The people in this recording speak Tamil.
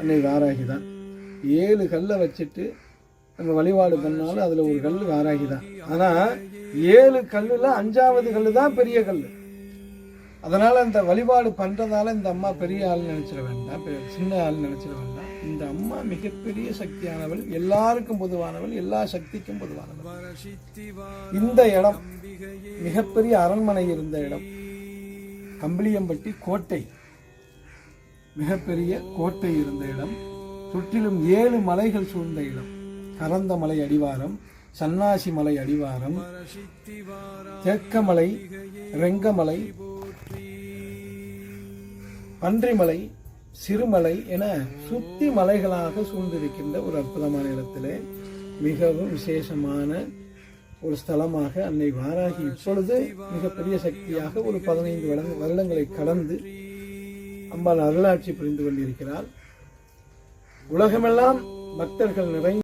அன்னை வாராகி தான் ஏழு கல்லை வச்சுட்டு நம்ம வழிபாடு பண்ணாலும் அதில் ஒரு கல் வாராகி தான் ஆனால் ஏழு கல்லில் அஞ்சாவது கல் தான் பெரிய கல் அதனால் இந்த வழிபாடு பண்ணுறதால இந்த அம்மா பெரிய ஆள் நினச்சிட வேண்டாம். சின்ன ஆள் நினச்சிட வேண்டாம். இந்த அம்மா மிகப்பெரிய சக்தியானவள். எல்லாருக்கும் பொதுவானவள். எல்லா சக்திக்கும் பொதுவானவள். இந்த இடம் மிகப்பெரிய அரண்மனை இருந்த இடம். கம்பளியம்பட்டி கோட்டை. மிகப்பெரிய கோட்டை இருந்த இடம் சுற்றிலும் ஏழு மலைகள் சூழ்ந்த இடம். கரந்த மலை அடிவாரம் சன்னாசி மலை அடிவாரம் தேக்கமலை ரெங்கமலை பன்றிமலை சிறுமலை என சுத்தி மலைகளாக சூழ்ந்திருக்கின்ற ஒரு அற்புதமான இடத்திலே மிகவும் விசேஷமான ஒரு ஸ்தலமாக அன்னை வாராகி இப்பொழுது மிகப்பெரிய சக்தியாக ஒரு பதினைந்து வருடங்களை கடந்து அம்பாள் அருளாட்சி புரிந்து கொண்டிருக்கிறாள். உலகமெல்லாம் பக்தர்கள் நிறைந்த